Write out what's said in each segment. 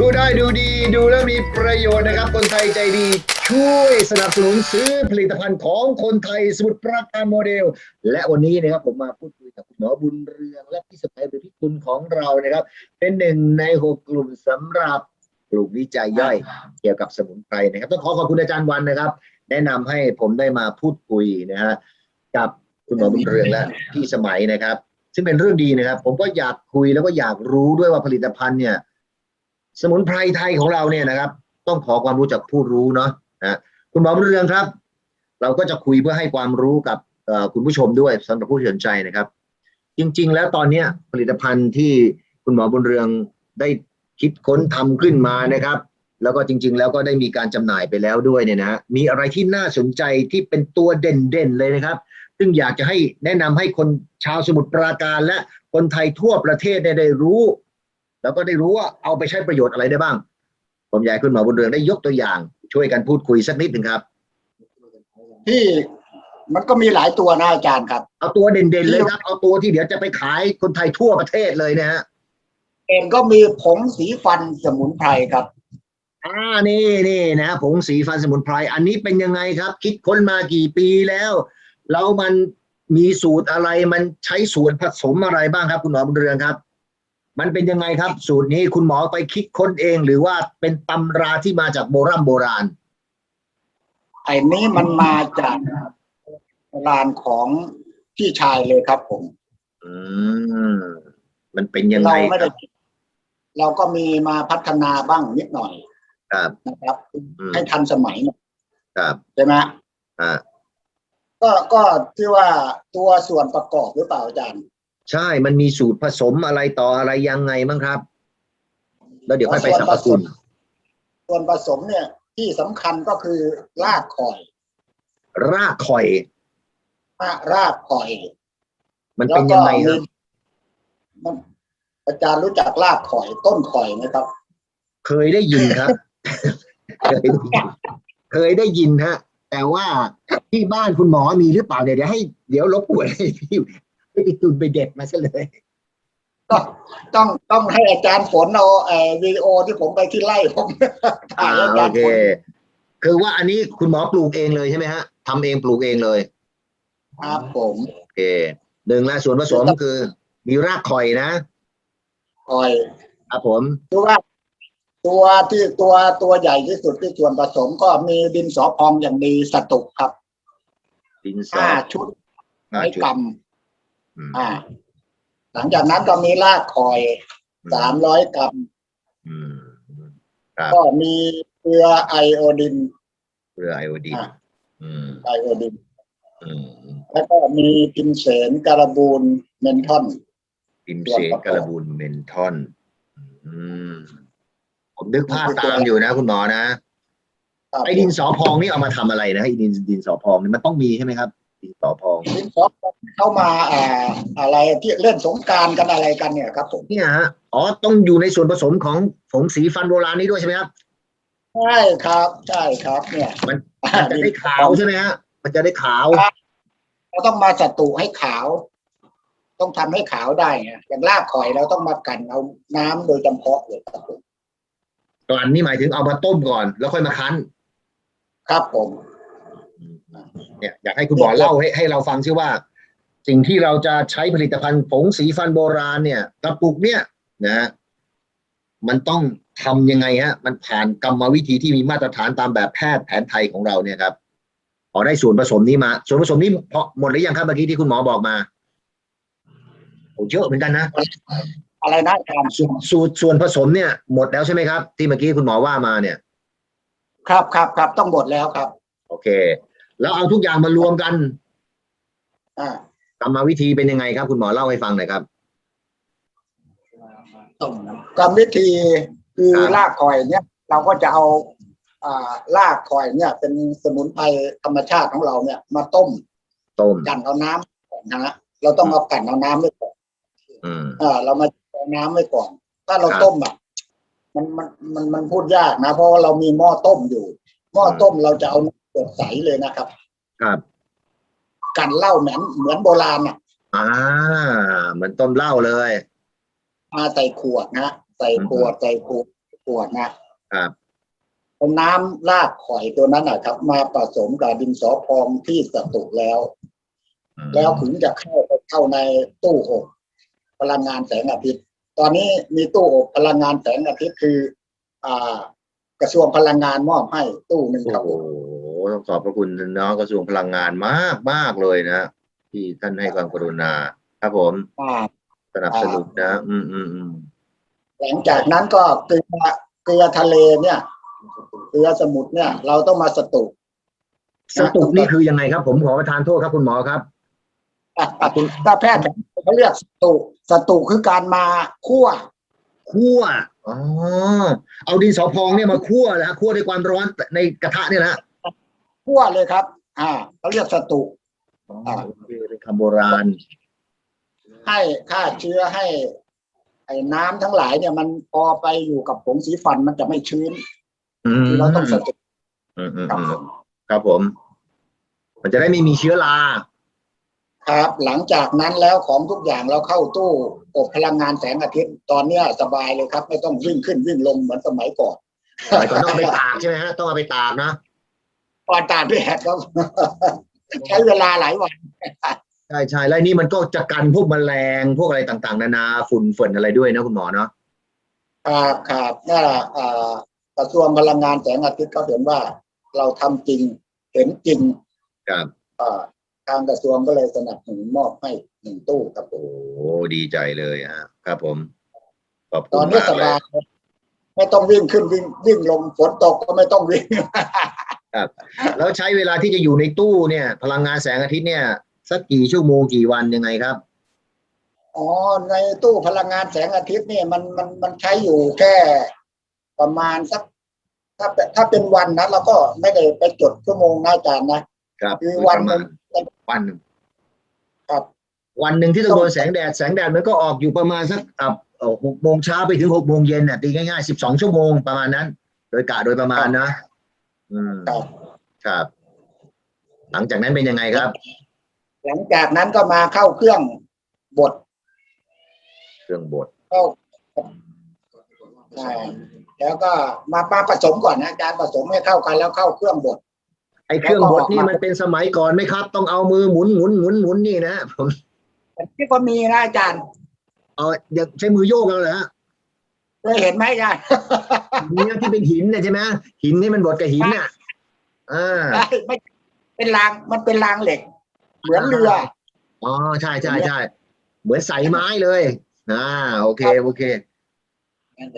ดูได้ดูดีดูแล้วมีประโยชน์นะครับ คนไทยใจดี ช่วยสนับสนุนซื้อผลิตภัณฑ์ของคนไทยสมุทรปราการโมเดล และวันนี้นะครับผมมาพูดคุยกับคุณหมอบุญเรือง และพี่สมัยหรือพี่คุณของเรานะครับ เป็นหนึ่งในหกกลุ่มสำหรับกลุ่มวิจัยย่อย เกี่ยวกับสมุนไพรนะครับต้องขอขอบคุณอาจารย์วันนะครับ แนะนำให้ผมได้มาพูดคุยนะฮะกับคุณหมอบุญเรืองและพี่สมัยนะครับ ซึ่งเป็นเรื่องดีนะครับ ผมก็อยากคุยแล้วก็อยากรู้ด้วยว่าผลิตภัณฑ์เนี่ย สมุนไพรไทยของเราเนี่ยนะครับ ต้องขอความรู้จากผู้รู้เนาะนะคุณหมอบุญเรืองครับ เราก็จะคุยเพื่อให้ความรู้กับคุณผู้ชมด้วยสำหรับผู้สนใจนะครับ จริง ๆ แล้วตอนนี้ผลิตภัณฑ์ที่คุณหมอบุญเรืองได้คิดค้นทำขึ้นมานะครับ แล้วก็จริง ๆ แล้วก็ได้มีการจำหน่ายไปแล้วด้วยเนี่ยนะมีอะไรที่น่าสนใจที่เป็นตัวเด่นๆเลยนะครับ ซึ่งอยากจะให้แนะนำให้คนชาวสมุทรปราการและคนไทยทั่วประเทศได้รู้ แล้วก็ได้รู้ว่าเอาไปใช้ประโยชน์อะไรได้บ้าง ผมอยากให้คุณหมอบุญเรืองได้ยกตัวอย่าง ช่วยกันพูดคุยสักนิดหนึ่งครับ ที่มันก็มีหลายตัวนะอาจารย์ครับ เอาตัวเด่นๆเลยครับ เอาตัวที่เดี๋ยวจะไปขายคนไทยทั่วประเทศเลยนะฮะเองก็มีผงสีฟันสมุนไพรครับอ่านี่นี่นะผงสีฟันสมุนไพร อันนี้เป็นยังไงครับ คิดค้นมากี่ปีแล้วแล้วมันมีสูตรอะไรมันใช้ส่วนผสมอะไรบ้างครับ คุณหมอบุญเรืองครับ มันเป็นยังไงครับ สูตรนี้คุณหมอไปคิดค้นเอง หรือว่าเป็นตำราที่มาจากโบราณโบราณไอ้นี้มันมาจากร้านของพี่ชายเลยครับผม อืมมันเป็นยังไงเราไม่คได้รับเราก็มีมาพัฒนาบ้างนิดหน่อย ครับนะครับอืมให้ทันสมัยหน่อยครับใช่ไหมอ่าก็ก็ที่ว่าตัวส่วนประกอบหรือเปล่าอาจารย์ ใช่มันมีสูตรผสมอะไรต่ออะไรยังไงบ้างครับ แล้วเดี๋ยวค่อยไปสรรพคุณส่วนผสมเนี่ย ที่สำคัญก็คือรากข่อยรากข่อย รากข่อยมันเป็นยังไงครับมันอาจารย์รู้จักรากข่อย ต้นข่อยไหมครับ เคยได้ยินครับ เคยได้ยินเคยได้ยินฮะ แต่ว่าที่บ้านคุณหมอมีหรือเปล่าเดี๋ยวเดี๋ยวให้เดี๋ยวรบกวนให้พี่ ให้พี่ตุนไปเด็ดมาซะเลย ต้องต้องต้องให้อาจารย์ฝนเอาเอ่อวิดีโอที่ผมไปที่ไล่ผมถ่าอ่ายอาโอจารย์เค ฝนคือว่าอันนี้คุณหมอปลูกเองเลยใช่ไหมฮะทำเองปลูกเองเลยครับผมโอเคหนึ่งและส่วนผสมคือ มีรากข่อยนะข่อย ครับผม คือว่าตัวที่ตัวตัวใหญ่ที่สุดที่ส่วนผสมก็มีดินสอพองอย่างดีสตุกครับดินสอห้าชุดห้าไม้ชุดกอืมำ อ่า หลังจากนั้นก็มีรากข่อยสามร้อยกรัมอืมครับก็มีเกลือไอโอดินเกลือไอโอดีนอ่าอืมไอโอดินอืมแล้วก็มีพิมเสนการบูนเมนทอนพิมเสนกระบุนเมนทอนอืมผมนึกภาพตามอยู่นะคุณหมอนะครับไอ้ดินสอพองนี่เอามาทำอะไรนะไอ้ดินดินสอพองนี่มันต้องมีใช่ไหมครับ ดินสอพองดินสอพองเข้ามาอ่าอะไรที่เล่นสงกรารกันอะไรกันเนี่ยครับผมเนี่ยฮะอ๋อต้องอยู่ในส่วนผสมของผงสีฟันโบราณนี้ด้วยใช่ไหมครับใช่ครับใช่ครับเนี่ยมันมันจะได้ขาวใช่ไหมฮะมันจะได้ขาวเราต้องมาสตูให้ขาว ต้องทำให้ขาวได้ไงอย่างรากข่อยเราต้องมากันเอาน้ำโดยจำเพาะเลยครับผมกลั่นนี่หมายถึงเอามาต้มก่อน แล้วค่อยมาคั้น ครับผม เนี่ยอยากให้คุณหมอเล่าให้ให้เราฟังซิว่า สิ่งที่เราจะใช้ผลิตภัณฑ์ผงสีฟันโบราณเนี่ยกระปุกเนี่ยนะฮะมันต้องทำยังไงฮะ มันผ่านกรรมวิธีที่มีมาตรฐานตามแบบแพทย์แผนไทยของเราเนี่ยครับพอได้ส่วนผสมนี้มา ส่วนผสมนี้พอหมดหรือยังครับเมื่อกี้ที่คุณหมอบอกมาโอ้เยอะเหมือนกันนะอะไรนะอาจารย์สูตรสูตรส่วนผสมเนี่ยหมดแล้วใช่ไหมครับ ที่เมื่อกี้คุณหมอว่ามาเนี่ย ครับครับครับต้องหมดแล้วครับ โอเค แล้วเอาทุกอย่างมารวมกันอ่ากรรมวิธีเป็นยังไงครับ คุณหมอเล่าให้ฟังหน่อยครับกรรมวิธีคือครับรากข่อยเนี่ย เราก็จะเอาอ่ารากข่อยเนี่ย เป็นสมุนไพรธรรมชาติของเราเนี่ย มาต้ม ต้มกันเอาน้ำก่อนนะฮะเราต้องเอากันเอาน้ำไว้ก่อนอืมอ่า เรามาเอาน้ำไว้ก่อน ถ้าเราครับต้มอะมันมันมันมันพูดยากนะ เพราะว่าเรามีหม้อต้มอยู่ หม้อต้มเราจะเอาน้ำเดือดใสเลยนะครับ ครับกันเหล้าเหมือนเหมือนโบราณอะอ่าเหมือนต้มเหล้าเลยมาใส่ขวดนะใส่ขวดใส่ขวดขขวดนะครับเอาน้ำรากข่อยตัวนั้นนะครับ มาผสมกับดินสอพองที่สตุแล้วอืมแล้วถึงจะเข้าไปเข้าในตู้อบพลังงานแสงอาทิตย์ ตอนนี้มีตู้อบพลังงานแสงอาทิตย์คือ อ่า กระทรวงพลังงานมอบให้ตู้หนึ่งครับโอ้โห ต้องขอบพระคุณเนาะกระทรวงพลังงานมากมากเลยนะที่ท่านให้ความกรุณา ครับผมอ่าสนับสนุนนะ อืมอืมอืมหลังจากนั้นก็เกลือเกลือทะเลเนี่ยเกลือสมุทรเนี่ย เราต้องมาสตุสตุกนี่คือยังไงครับ ผมขอประทานโทษครับคุณหมอครับคุณถ้าแพทย์เขาเรียกสตุสตุคือการมาคั่วคั่วอ๋อเอาดินสอพองเนี่ยมาคั่วแล้วคั่วด้วยความร้อนในกระทะเนี่ยนะ คั่วเลยครับ อ่าเขาเรียกสตุอ๋อโอเคเป็นคำโบราณ ให้ฆ่าเชื้อให้ ไอ้น้ำทั้งหลายเนี่ย มันพอไปอยู่กับผงสีฟันมันจะไม่ชื้นอืมคือเราต้องสตุอืมอืมครับอืมผมครับผม มันจะได้ไม่มีเชื้อรา ครับ หลังจากนั้นแล้วของทุกอย่างเราเข้าตู้อบพลังงานแสงอาทิตย์ตอนเนี้ยสบายเลยครับ ไม่ต้องวิ่งขึ้นวิ่งลงเหมือนสมัยก่อนสมัยก่อนต้องเอาไปตากใช่ไหมฮะ ต้องเอาไปตากนะ ก่อนตากแดดครับ ใช้เวลาหลายวัน ใช่ใช่แล้วนี่มันก็จะกันพวกแมลงพวกอะไรต่างๆ นานาฝุ่นฝนอะไรด้วยนะคุณหมอเนาะครับครับนั่นแหละอ่ากระทรวงพลังงานแสงอาทิตย์เขาเห็นว่า เราทำจริงเห็นจริงครับอ่าทางกระทรวงก็เลยสนับสนุนมอบให้หนึ่งตู้ครับผโอ้มดีใจเลยฮะครับผมขอบตคุอณนนี้มากสเลบายยไม่ต้องวิ่งขึ้นวิ่งวิ่งลงฝนตกก็ไม่ต้องวิ่ง แล้วใช้เวลาที่จะอยู่ในตู้เนี่ย พลังงานแสงอาทิตย์เนี่ย สักกี่ชั่วโมงกี่วันยังไงครับอ๋อในตู้พลังงานแสงอาทิตย์เนี่ยมันมันมันใช้อยู่แค่ประมาณสักถ้าเป็นถ้าเป็นวันนะเราก็ไม่ได้ไปจดชั่วโมงนะอาจารย์นะครับคือวันหนึ่งวันหนึ่งครับ วันหนึ่งที่ต้องโดนแสงแดดแสงแดดมันก็ออกอยู่ประมาณสักอะเอ่อหกโมงเช้าไปถึงหกโมงเย็นเนี่ยตีง่ายๆสิบสองชั่วโมงประมาณนั้น โดยกะโดยประมาณนะ อืมครับ ครับ หลังจากนั้นเป็นยังไงครับ หลังจากนั้นก็มาเข้าเครื่องบดเครื่องบดเข้าอ่าแล้วก็มามาผสมก่อนนะอาจารย์ผสมให้เข้ากันแล้วเข้าเครื่องบด ไอ้เครื่องบดนี่แล้วก็มันเป็นสมัยก่อนไหมครับ ต้องเอามือหมุนหมุนหมุนหมุนนี่นะผมที่ก็มีนะอาจารย์เอาอย่าใช้มือโยกเอาเลยฮะ เคยเห็นไหมอาจารย์นี่นะที่เป็นหินเนี่ยใช่ไหมหินนี่มันบดกับหินน่ะอ่าไม่เป็นรางมันเป็นรางเหล็ก เหมือนเรืออ๋อใช่ใช่ใช่เหมือนใสไม้เลยอ่าโอเคโอเค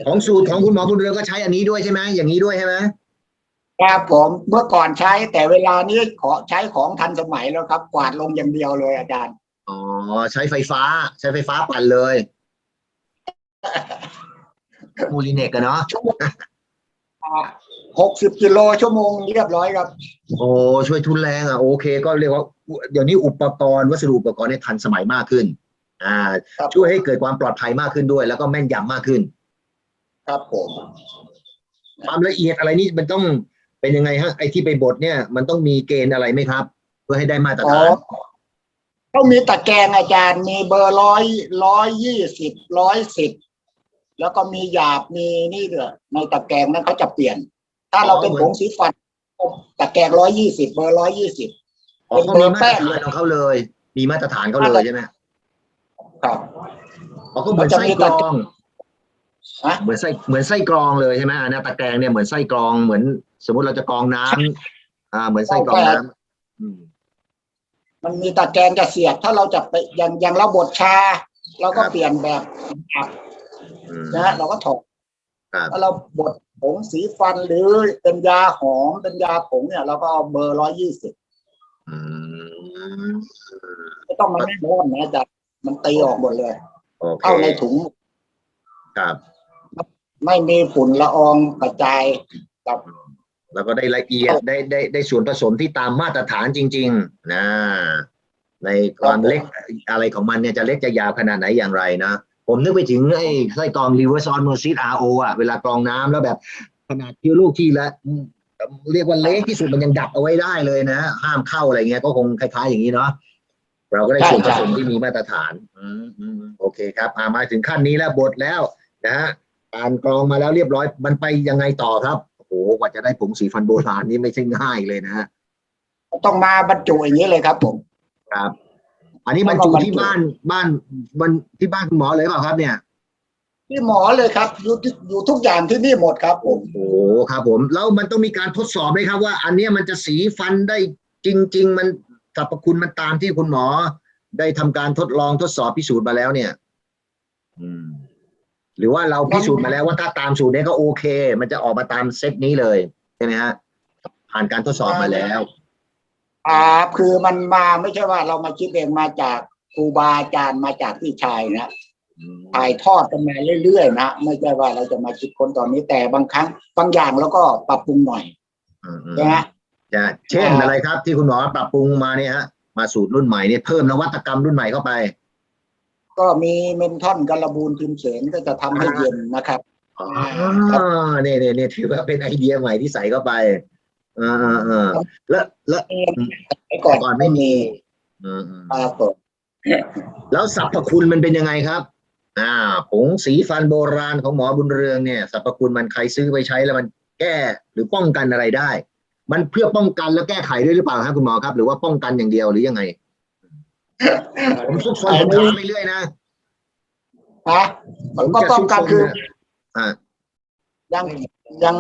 ของสูตรของคุณหมอบุญเรืองก็ใช้อันนี้ด้วยใช่ไหมอย่างนี้ด้วยใช่ไหมครับผมเมื่อก่อนใช้แต่เวลานี้ขอใช้ของทันสมัยแล้วครับ กวาดลงอย่างเดียวเลยอาจารย์อ๋อใช้ไฟฟ้า ใช้ไฟฟ้าปั่นเลย มูลิเนกกันเนาะหกสิบกิโลชั่วโมงเรียบร้อยครับ โอ้ช่วยทุนแรงอะโอเค ก็เรียกว่าเดี๋ยวนี้อุปกรณ์วัสดุอุปกรณ์เนี่ยทันสมัยมากขึ้น อ่า ครับ ช่วยให้เกิดความปลอดภัยมากขึ้นด้วย แล้วก็แม่นยำมากขึ้น ครับผม ความละเอียดอะไรนี่มันต้องเป็นยังไงฮะไอ้ที่ไปบดเนี่ยมันต้องมีเกณฑ์อะไรไหมครับ เพื่อให้ได้มาตรอ๋อฐานต้องมีตะแกรงอาจารย์มีเบอร์ร้อยร้อยยี่สิบร้อยสิบ แล้วก็มีหยาบมีนี่ด้วยในตะแกรงนั้นเขาจะเปลี่ยน ถ้าเราเป็นผงสีฟันตะแกรงร้อยยี่สิบเบอร์ร้อยยี่สิบอ๋อเขามีมาตรฐานของเขาเลย มีมาตรฐานเขาเลยใช่ไหมครับอ๋อก็เหมือนไส้กรองฮะเหมือนไส้เหมือนไส้กรองเลยใช่ไหมอันนี้ตะแกรงเนี่ยเหมือนไส้กรองเหมือน สมมติเราจะกรองน้ำอ่า เหมือนไส้กรองน้ำอืมมันมีตะแกรงจะเสียบ ถ้าเราจะไปอย่างอย่างเราบดชา เราก็เปลี่ยนแบบอับอืม นะฮะเราก็ถอดครับถ้าเราบดผงสีฟันหรือเป็นยาหอมเป็นยาผงเนี่ยเราก็เอาเบอร์ร้อยยี่สิบอืมไม่ต้องมาแน่นอนนะอาจารย์มันตีออกหมดเลยโอเคเข้าในถุงครับไม่มีฝุ่นละอองกระจายแล้วก็ได้ละเอียดได้ได้ได้ส่วนผสมที่ตามมาตรฐานจริง ๆ นะ ในความเล็กอะไรของมันเนี่ยจะเล็กจะยาวขนาดไหนอย่างไรนะ ผมนึกไปถึงไอ้ไส้กรอง reverse osmosis RO อะเวลากรองน้ำแล้วแบบขนาดเที่ยวลูกที่ละอืมเรียกว่าเล็กที่สุดมันยังดับเอาไว้ได้เลยนะ ห้ามเข้าอะไรเงี้ยก็คงคล้ายๆอย่างนี้เนาะเราก็ได้ส่วนผสมที่มีมาตรฐานอืมอืมโอเคครับอ่ามาถึงขั้นนี้แล้วบทแล้วนะฮะการกรองมาแล้วเรียบร้อย มันไปยังไงต่อครับโอ้โหกว่าจะได้ผงสีฟันโบราณนี่ไม่ใช่ง่ายเลยนะฮะต้องมาบรรจุอย่างนี้เลยครับผมครับ อันนี้บรรจุที่บ้านบ้านบนที่บ้านคุณหมอเลยเปล่าครับเนี่ยที่หมอเลยครับอยู่ที่อยู่ทุกอย่างที่นี่หมดครับผมโอ้โหครับผม แล้วมันต้องมีการทดสอบไหมครับว่า อันเนี้ยมันจะสีฟันได้จริง ๆ มันสรรพคุณมันตามที่คุณหมอ ได้ทำการทดลองทดสอบพิสูจน์มาแล้วเนี่ย อืม หรือว่าเราพิสูจน์มาแล้วว่าถ้าตามสูตรเนี้ยก็โอเค มันจะออกมาตามเซตนี้เลยใช่ไหมฮะผ่านการทดสอบมาแล้ว อ่าคือมันมาไม่ใช่ว่าเรามาคิดเองมาจากครูบาอาจารย์มาจากพี่ชายนะอืมถ่ายทอดกันมาเรื่อยๆนะไม่ใช่ว่าเราจะมาคิดคนตอนนี้แต่บางครั้งบางอย่างเราก็ปรับปรุงหน่อยอืมอืมใช่ไหมจะเช่นอะไรครับ ที่คุณหมอปรับปรุงมาเนี่ยฮะมาสูตรรุ่นใหม่เนี่ยเพิ่มนวัตกรรมรุ่นใหม่เข้าไป ก็มีเมนทอนกระบูนพิมพ์เสนก็จะทำให้เย็นนะครับอ๋อเนี่ยเนี่ยเนี่ยถือว่าเป็นไอเดียใหม่ที่ใส่เข้าไป อ่าอ่าอ่าแล้วแล้วไอ้ก่อนก่อนไม่มีอืมอืมปรากฏแล้วสรรพคุณมันเป็นยังไงครับ อ่าผงสีฟันโบราณของหมอบุญเรืองเนี่ยสรรพคุณมันใครซื้อไปใช้แล้วมันแก้หรือป้องกันอะไรได้ มันเพื่อป้องกันแล้วแก้ไขด้วยหรือเปล่าครับคุณหมอครับ หรือว่าป้องกันอย่างเดียวหรือยังไง ผมซุกซนผมถามไปเรื่อยนะฮะมันก็ป้องกันคืออ่ายังยัง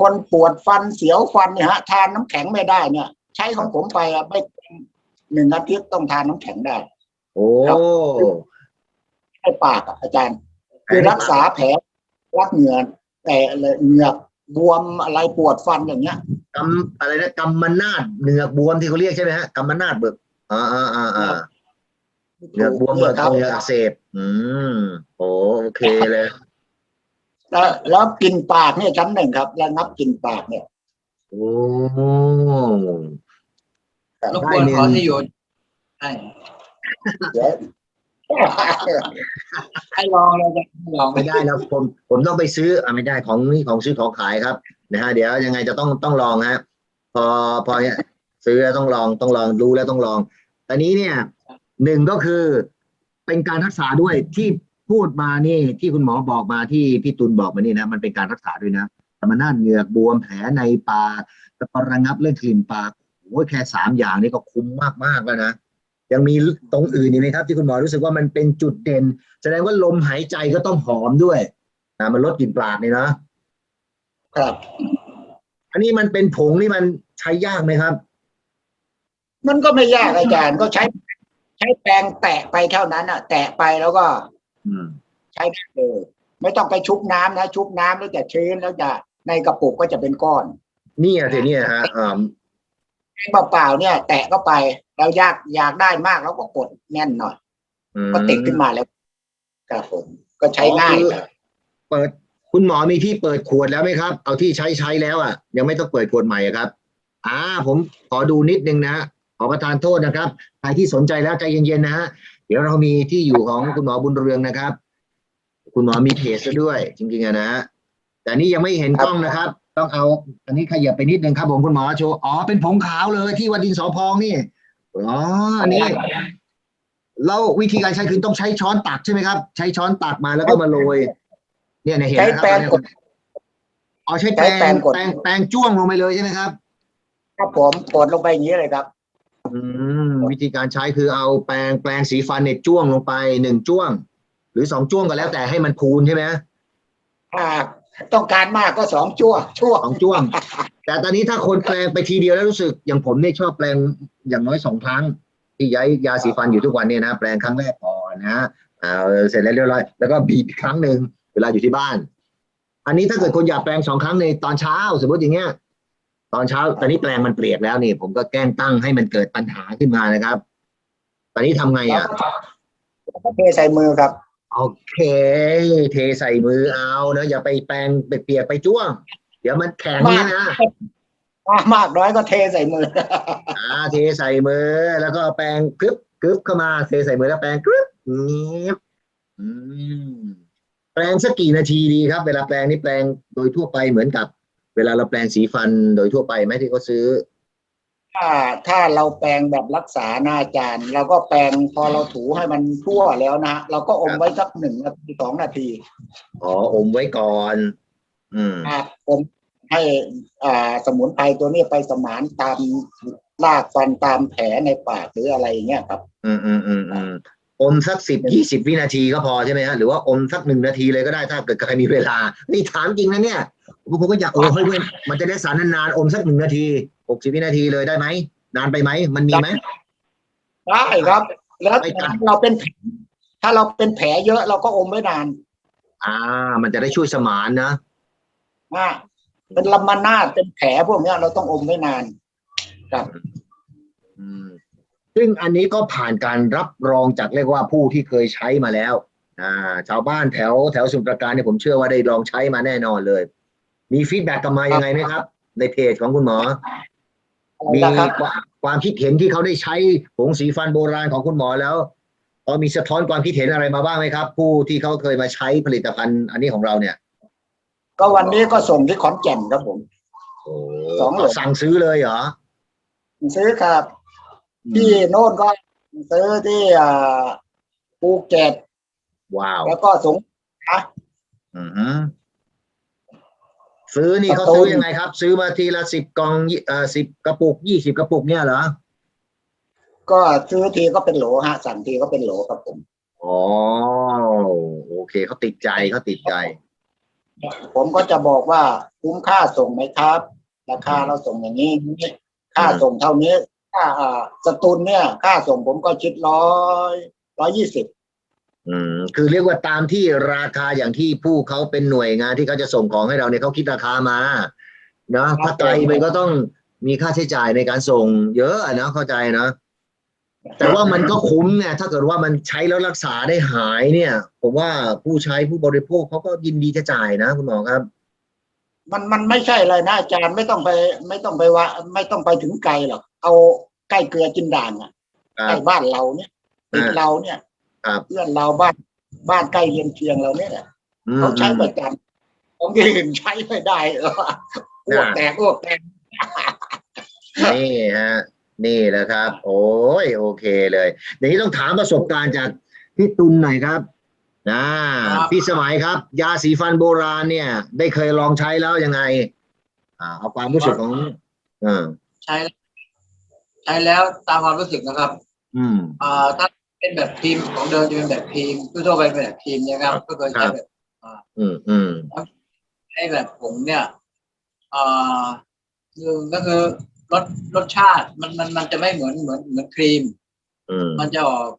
คนปวดฟันเสียวฟันเนี่ยฮะทานน้ำแข็งไม่ได้เนี่ย ใช้ของผมไปอะไม่เกินหนึ่งอาทิตย์ต้องทานน้ำแข็งได้ โอ้ครับให้ปากอะอาจารย์ คือรักษาแผลรักเหงื่อแต่อะไรเหงือกบวมอะไรปวดฟันอย่างเงี้ยกำอะไรนะกำมนาดเหนือกบวมที่เขาเรียกใช่ไหมฮะกำมนาดเบิกอ่าอ่าอ่าอ่าเหนือกบวมเบิกครับเหนือกอักเสบอืมโอ้โอเคเลย แล้วแล้วกลินปากเนี่ยชั้นหนึ่งครับระงับกลินปากเนี่ยโอ้รบกวนขอที่อยู่ใช่เดี๋ยวให้ลองเลยจะให้ลองไม่ได้แล้วผมผมต้องไปซื้ออะไม่ได้ของนี่ของซื้อของขายครับนะฮะเดี๋ยวยังไงจะต้องต้องลองฮะพอพอเนี่ยซื้อแล้วต้องลองต้องลองรู้แล้วต้องลองตอนนี้เนี่ยหนึ่งก็คือเป็นการรักษาด้วยที่ พูดมานี่ที่คุณหมอบอกมาที่พี่ตุลบอกมานี่นะ มันเป็นการรักษาด้วยนะแต่มันน่าเหงือกบวมแผลในปากแล้วก็ระงับเรื่องกลิ่นปากโอ้ยแค่สามอย่างนี้ก็คุ้มมากๆแล้วนะยังมีตรงอื่นอีกไหมครับ ที่คุณหมอรู้สึกว่ามันเป็นจุดเด่น แสดงว่าลมหายใจก็ต้องหอมด้วยนะมันลดกลิ่นปากนี่นะครับ อันนี้มันเป็นผงนี่มันใช้ยากไหมครับ มันก็ไม่ยากอาจารย์ก็ใช้ ใช้แปรงแตะไปเท่านั้นอะ แตะไปแล้วก็อืม ใช้ได้เลย ไม่ต้องไปชุบน้ำนะ ชุบน้ำแล้วจะชื้นแล้วจะในกระปุกก็จะเป็นก้อนนี่อะสิเนี่ยฮะอ่าเปล่าๆเนี่ย แตะเข้าไปเราอยากอยากได้มากเราก็กดแน่นหน่อยอืมก็ติดขึ้นมาแล้วครับผมก็ใช้ง่ายอ๋อคือครับเปิดคุณหมอมีที่เปิดขวดแล้วไหมครับ เอาที่ใช้ใช้แล้วอะ ยังไม่ต้องเปิดขวดใหม่อะครับ อ่า ผมขอดูนิดนึงนะ ขอประทานโทษนะครับ ใครที่สนใจแล้วใจเย็นๆนะฮะ เดี๋ยวเรามีที่อยู่ของคุณหมอบุญเรืองนะครับ คุณหมอมีเพจซะด้วย จริงๆอะนะฮะ แต่นี่ยังไม่เห็นกล้องนะครับ ต้องเอา อันนี้ขยับไปนิดนึงครับผมคุณหมอโชว์ อ๋อ เป็นผงขาวเลยที่วัดดินสอพองนี่ อ๋อ อันนี้ แล้ววิธีการใช้คือต้องใช้ช้อนตักใช่ไหมครับ ใช้ช้อนตักมาแล้วก็มาโรย เนี่ยเนี่ยเห็นไหมครับใช้แปรงกด อ๋อใช้แปรใช้แปรงงกด แปรงแปรงจ้วงลงไปเลยใช่ไหมครับ ครับผมกดลงไปอย่างนี้เลยครับอืม วิธีการใช้คือเอาแปรงแปรงสีฟันเนี่ยจ้วงลงไปหนึ่งจ้วง หรือสองจ้วงก็แล้วแต่ให้มันพูนใช่ไหมถ้าต้องการมากก็สองชั่วชั่วสองจ้วง แต่ตอนนี้ถ้าคนแปรงไปทีเดียวแล้วรู้สึก อย่างผมเนี่ยชอบแปรงอย่างน้อยสองครั้ง ที่ย้ายยาสีฟันอยู่ทุกวันเนี่ยนะแปรงครั้งแรกก่อนนะอ่าเสร็จแล้วเรียบร้อยแล้วก็บีบอีกครั้งหนึ่งเวลาอยู่ที่บ้าน อันนี้ถ้าเกิดคนอยากแปรงสองครั้งในตอนเช้า สมมติอย่างเงี้ย ตอนเช้า ตอนนี้แปรงมันเปียกแล้วนี่ ผมก็แกล้งตั้งให้มันเกิดปัญหาขึ้นมานะครับ ตอนนี้ทำไงแล้วอะก็แล้วก็เทใส่มือครับ โอเค เทใส่มือเอาเนอะอย่าไปแปรงเปียกๆไปจ้วง เดี๋ยวมันแข็งเนี่ยนะมากน้อยก็เทใส่มืออ่าเทใส่มือ แล้วก็แปรงกรึบกรึบเข้ามาเทใส่มือแล้วแปรงกรึบนี้อืมแปรงสักกี่นาทีดีครับ เวลาแปรงนี่แปรงโดยทั่วไปเหมือนกับ เวลาเราแปรงสีฟันโดยทั่วไปไหมที่เขาซื้อ ถ้าถ้าเราแปรงแบบรักษาหน้าอาจารย์เราก็แปรงพอเราถูให้มันทั่วแล้วนะเราก็อมไว้สักหนึ่งนาทีสองนาทีอ๋ออมไว้ก่อน อืม ครับผมให้อ่าสมุนไพรตัวนี้ไปสมานตามรากฟันตามแผลในปากหรืออะไรอย่างเงี้ยครับ อืมอืมอืมอืมอมสักสิบยี่สิบวินาทีก็พอใช่ไหมฮะหรือว่าอมสักหนึ่งนาทีเลยก็ได้ถ้าเกิดใครมีเวลา นี่ถามจริงนะเนี่ย ผมผมก็อยากเออเฮ้ยเว้ยมันจะได้สารนานๆอมสักหนึ่งนาทีหกสิบวินาทีเลยได้ไหมนานไปไหมมันมีไหมได้ครับ แล้วไม่กัดถ้าเราเป็นแผลถ้าเราเป็นแผลเยอะเราก็อมไว้นาน อ่า มันจะได้ช่วยสมานนะอ่าเป็นลำมานาดเป็นแผลพวกเนี้ยเราต้องอมไว้นานครับอืมซึ่งอันนี้ก็ผ่านการรับรองจากเรียกว่าผู้ที่เคยใช้มาแล้ว อ่า ชาวบ้านแถวแถวสมุทรปราการเนี่ยผมเชื่อว่าได้ลองใช้มาแน่นอนเลย มีฟีดแบ็กกลับมายังไงไหมครับ ในเพจของคุณหมอ มีนะครับความความคิดเห็นที่เขาได้ใช้ผงสีฟันโบราณของคุณหมอแล้วพอมีสะท้อนความคิดเห็นอะไรมาบ้างไหมครับ ผู้ที่เขาเคยมาใช้ผลิตภัณฑ์อันนี้ของเราเนี่ย ก็วันนี้ก็ส่งที่ขอนแก่นครับผมโอ้สองเหรอสั่งซื้อเลยเหรอซื้อครับที่โน่นก็ซื้อที่อ่าภูเก็ตว้าว แล้วก็สงขลาอือฮึ ซื้อนี่เขาประตูซื้อยังไงครับ ซื้อมาทีละสิบกล่องยี่เอ่อสิบกระปุกยี่สิบกระปุกเนี่ยเหรอก็ซื้อทีก็เป็นโหลฮะสั่งทีก็เป็นโหลครับผมอ๋อโอเคเขาติดใจเขาติดใจ ผมก็จะบอกว่าคุ้มค่าส่งไหมครับ ราคาเราส่งอย่างนี้นี่ค่าส่งเท่านี้ ค่าอ่าสตูลเนี่ย ค่าส่งผมก็คิดร้อยร้อยยี่สิบ อืมคือเรียกว่าตามที่ราคาอย่างที่ผู้เขาเป็นหน่วยงานที่เขาจะส่งของให้เราเนี่ยเขาคิดราคามาเนาะถ้าไกลไปก็ต้องมีค่าใช้จ่ายในการส่ง เยอะอะเนาะเข้าใจเนาะแต่ว่ามันก็คุ้มไงถ้าเกิดว่ามันใช้แล้วรักษาได้หายเนี่ย ผมว่าผู้ใช้ผู้บริโภคเขาก็ยินดีจะจ่ายนะคุณหมอครับ มันมันไม่ใช่อะไรนะอาจารย์ไม่ต้องไป ไม่ต้องไปว่า ไม่ต้องไปถึงไกลหรอกเอาใกล้เกลือจินด่างอะครัใกล้บบ้านเราเนี่ยติดอ่าเราเนี่ย ครับเพื่อนเราบ้านบ้านใกล้เรียนเคียงเราเนี่ยแหละอืม เขาใช้ประจำของที่อื่นใช้ไม่ได้เอออ้วกแตกอ้วกแตก นี่ฮะนี่แหละครับ โอ้ยโอเคเลยอย่างนี้ต้องถามประสบการณ์จากพี่ตุลหน่อยครับนะครับ พี่สมัยครับ ยาสีฟันโบราณเนี่ย ได้เคยลองใช้แล้วยังไง อ่า เอาความรู้สึกของอ่าใช้ใช้แล้วตามความรู้สึกนะครับ อืม อ่าถ้า เป็นแบบพิมพ์ของเดิมจะเป็นแบบพิมพ์ทั่วๆไปเป็นแบบพิมพ์นะครับ ก็เคยใช้แบบอืมอืมใช้แบบผงเนี่ยอ่าหนึ่งก็คือรสรสชาติมันมันมันจะไม่เหมือนเหมือนเหมือนครีม อืมมันจะออก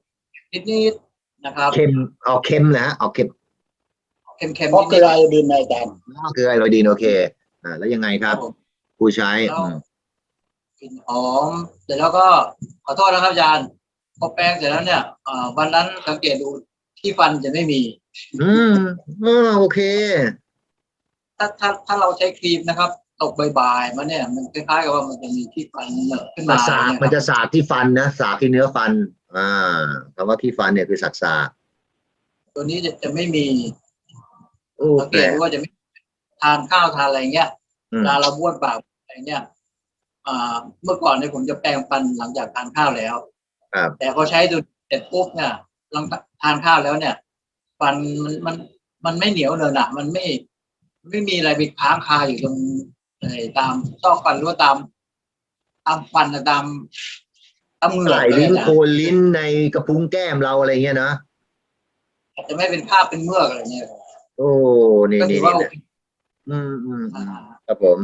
นิดๆนะครับเค็มเอาเค็มนะเอาเค็มเค็มเพราะๆเกนิลืดอไอโอดีนในอาจารย์คือไอโรดีนโอเค อ่า แล้วยังไงๆครับผมผู้ใช้แล้วอืมกลิ่นหอมเสร็จแล้วก็ขอโทษนะครับอาจารย์ พอแปรงเสร็จแล้วเนี่ยอ่าวันนั้นสังเกตดูที่ฟันจะไม่มี อืมอ่าโอเค ถ้าถ้าถ้าเราใช้ครีมนะครับ ตกบ่ายๆมาเนี่ย มันคล้ายๆกับว่ามันจะมีที่ฟันเหนอะขึ้นมัมานสากเนี่ยมันคจะรับสากที่ฟันนะสากที่เนื้อฟัน อ่าคำว่าที่ฟันเนี่ยคือสักสากตัวนี้จะจะไม่มีโอ้สังแปเกลตกดูว่าจะไม่ทานข้าวทานอะไรเงี้ยอืเวมลาเราบ้วนปากอะไรเงี้ยอ่าเมื่อก่อนเนี่ยผมจะแปรงฟันหลังจากทานข้าวแล้ว ครับ แต่พอใช้ดูเสร็จปุ๊บเนี่ยหลังทานข้าวแล้วเนี่ยฟันมันมันมันไม่เหนียวเนอะหนะมันไม่ไม่มีอะไรไปค้างคาอยู่ตรงไอ้ตามซอกฟันหรือว่าตาม ตามฟันนะตามตามเหงือกใส่เลยลิ้นนะโคนลิ้นในกระพุ้งแก้มเราอะไรเงี้ยนะอาจจะไม่เป็นภาพเป็นเมือกอะไรเงี้ยโอ้นี่ก็ถืนี่อว่านี่โอเคอืมอืมอือ่ามครับผม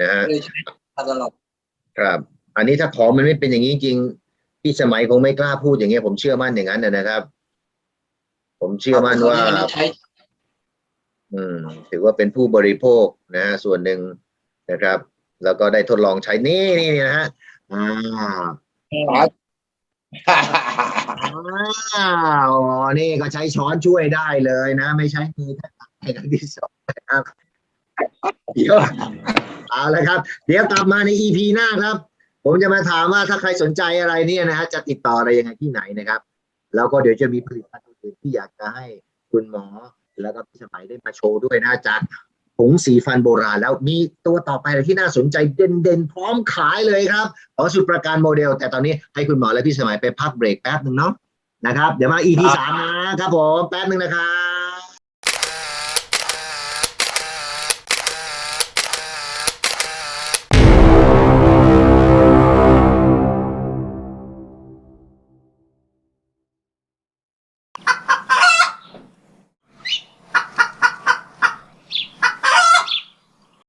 นะฮะ เลยใช้มาตลอด ครับ อันนี้ถ้าของมันไม่เป็นอย่างนี้จริง พี่สมัยคงไม่กล้าพูดอย่างเงี้ยผมเชื่อมั่นอย่างนั้นนะนะครับ ผมเชื่อมั่นว่าอันนี้ใช้อืม ถือว่าเป็นผู้บริโภคนะฮะส่วนหนึ่งนะครับ แล้วก็ได้ทดลองใช้นี่นี่นะฮะอ่าอ้าวนี่ก็ใช้ช้อนช่วยได้เลยนะ ไม่ใช้มือถ้าตักในครั้งที่สองนะครับเดี๋ยวเอาละครับ เดี๋ยวกลับมาใน EP หน้าครับ ผมจะมาถามว่าถ้าใครสนใจอะไรเนี่ยนะฮะจะติดต่ออะไรยังไงที่ไหนนะครับ แล้วก็เดี๋ยวจะมีผลิตภัณฑ์อื่นที่อยากจะให้คุณหมอแล้วก็พี่สมัยได้มาโชว์ด้วยนะจากผงสีฟันโบราณแล้วมีตัวต่อไปที่น่าสนใจเด่นๆ พร้อมขายเลยครับขอสุดประการโมเดล แต่ตอนนี้ให้คุณหมอและพี่สมัยไปพักเบรกแป๊บหนึ่งเนาะนะครับ เดี๋ยวมา EP สามนะครับผมแป๊บหนึ่งนะครับ